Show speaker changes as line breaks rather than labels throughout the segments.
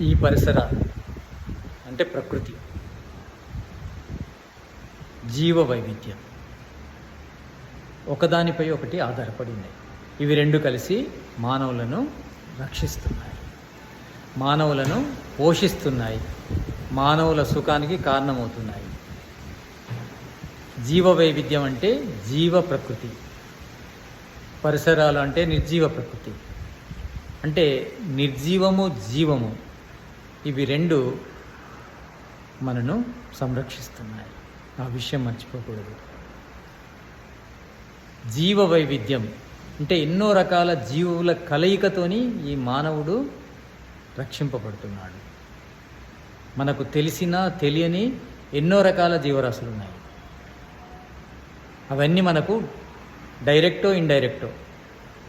ఈ పరిసరాలు అంటే ప్రకృతి. జీవ వైవిధ్యం ఒకదానిపై ఒకటి ఆధారపడి ఉన్నాయి. ఇవి రెండు కలిసి మానవులను రక్షిస్తున్నాయి. మానవులను పోషిస్తున్నాయి. మానవుల సుఖానికి కారణమవుతున్నాయి. జీవ వైవిధ్యం అంటే జీవ ప్రకృతి. పరిసరాలు అంటే నిర్జీవ ప్రకృతి. అంటే నిర్జీవము జీవము. ఇవి రెండు మనను సంరక్షిస్తున్నాయి. ఆ విషయం మర్చిపోకూడదు. జీవ వైవిధ్యం అంటే ఎన్నో రకాల జీవుల కలయికతోని ఈ మానవుడు రక్షింపబడుతున్నాడు. మనకు తెలిసిన తెలియని ఎన్నో రకాల జీవరాశులు ఉన్నాయి అవన్నీ మనకు డైరెక్టో ఇండైరెక్టో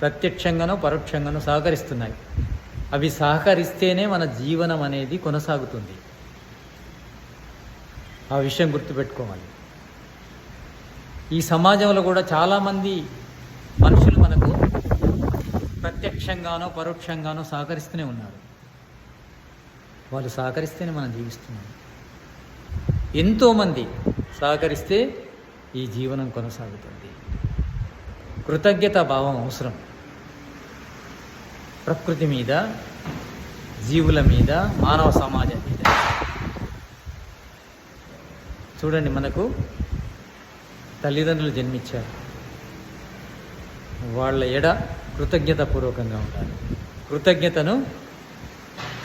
ప్రత్యక్షంగానో పరోక్షంగానో సహకరిస్తున్నాయి. అవి సహకరిస్తేనే మన జీవనం అనేది కొనసాగుతుంది. ఆ విషయం గుర్తుపెట్టుకోవాలి. ఈ సమాజంలో కూడా చాలామంది మనుషులు మనకు ప్రత్యక్షంగానో పరోక్షంగానో సహకరిస్తూనే ఉన్నారు. వాళ్ళు సహకరిస్తేనే మనం జీవిస్తున్నాం. ఎంతోమంది సహకరిస్తే ఈ జీవనం కొనసాగుతుంది. కృతజ్ఞత భావం అవసరం. ప్రకృతి మీద జీవుల మీద మానవ సమాజం మీద. చూడండి మనకు తల్లిదండ్రులు జన్మించారు. వాళ్ళ ఎడ కృతజ్ఞతాపూర్వకంగా ఉండాలి. కృతజ్ఞతను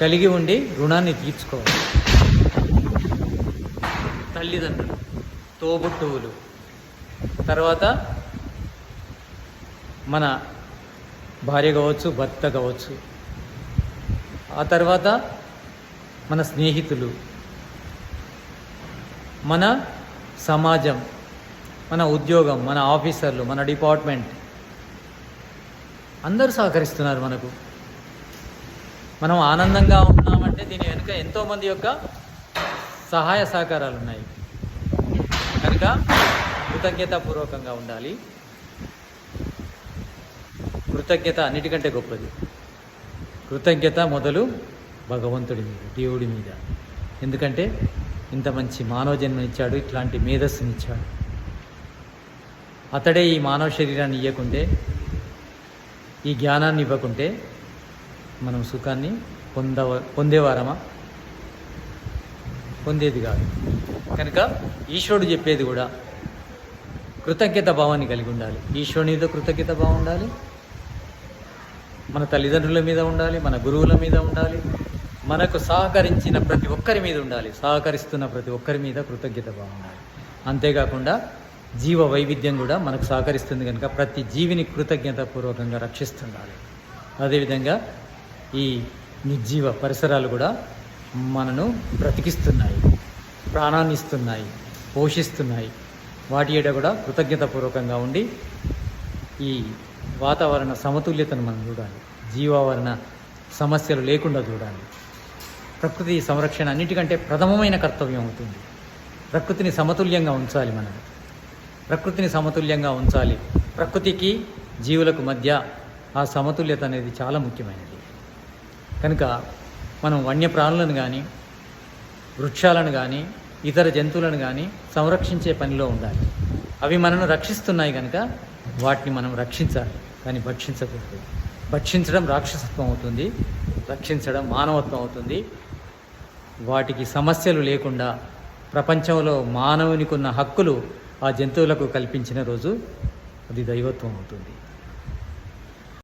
కలిగి ఉండి రుణాన్ని తీర్చుకోవాలి. తల్లిదండ్రులు తోబుట్టువులు. తర్వాత మన భార్య కావచ్చు భర్త కావచ్చు. ఆ తర్వాత మన స్నేహితులు మన సమాజం మన ఉద్యోగం మన ఆఫీసర్లు మన డిపార్ట్మెంట్. అందరూ సహకరిస్తున్నారు మనకు. మనం ఆనందంగా ఉన్నామంటే దీని వెనుక ఎంతోమంది యొక్క సహాయ సహకారాలు ఉన్నాయి. కనుక కృతజ్ఞతాపూర్వకంగా ఉండాలి. కృతజ్ఞత అన్నిటికంటే గొప్పది. కృతజ్ఞత మొదలు భగవంతుడి మీద దేవుడి మీద. ఎందుకంటే ఇంత మంచి మానవ జన్మనిచ్చాడు ఇట్లాంటి మేధస్సునిచ్చాడు. అతడే ఈ మానవ శరీరాన్ని ఇవ్వకుంటే ఈ జ్ఞానాన్ని ఇవ్వకుంటే మనం సుఖాన్ని పొందవ పొందేవారమా? పొందేది కాదు. కనుక ఈశ్వరుడు చెప్పేది కూడా కృతజ్ఞత భావాన్ని కలిగి ఉండాలి. ఈశ్వరునితో కృతజ్ఞత భావం ఉండాలి మన తల్లిదండ్రుల మీద ఉండాలి మన గురువుల మీద ఉండాలి మనకు సహకరించిన ప్రతి ఒక్కరి మీద ఉండాలి సహకరిస్తున్న ప్రతి ఒక్కరి మీద కృతజ్ఞత బాగుండాలి అంతేకాకుండా జీవ వైవిధ్యం కూడా మనకు సహకరిస్తుంది కనుక ప్రతి జీవిని కృతజ్ఞతాపూర్వకంగా రక్షిస్తుండాలి. అదేవిధంగా ఈ నిర్జీవ పరిసరాలు కూడా మనను బ్రతికిస్తున్నాయి ప్రాణాన్ని ఇస్తున్నాయి పోషిస్తున్నాయి. వాటి ఏడ కూడా కృతజ్ఞతాపూర్వకంగా ఉండి ఈ వాతావరణ సమతుల్యతను మనం చూడాలి. జీవావరణ సమస్యలు లేకుండా చూడాలి. ప్రకృతి సంరక్షణ అన్నిటికంటే ప్రథమమైన కర్తవ్యం అవుతుంది. ప్రకృతిని సమతుల్యంగా ఉంచాలి మనం. ప్రకృతిని సమతుల్యంగా ఉంచాలి. ప్రకృతికి జీవులకు మధ్య ఆ సమతుల్యత అనేది చాలా ముఖ్యమైనది. కనుక మనం వన్యప్రాణులను కానీ వృక్షాలను కానీ ఇతర జంతువులను కానీ సంరక్షించే పనిలో ఉండాలి. అవి మనను రక్షిస్తున్నాయి కనుక వాటిని మనం రక్షించాలి. కానీ భక్షించకూడదు. భక్షించడం రాక్షసత్వం అవుతుంది. రక్షించడం మానవత్వం అవుతుంది. వాటికి సమస్యలు లేకుండా ప్రపంచంలో మానవునికి ఉన్న హక్కులు ఆ జంతువులకు కల్పించిన రోజు అది దైవత్వం అవుతుంది.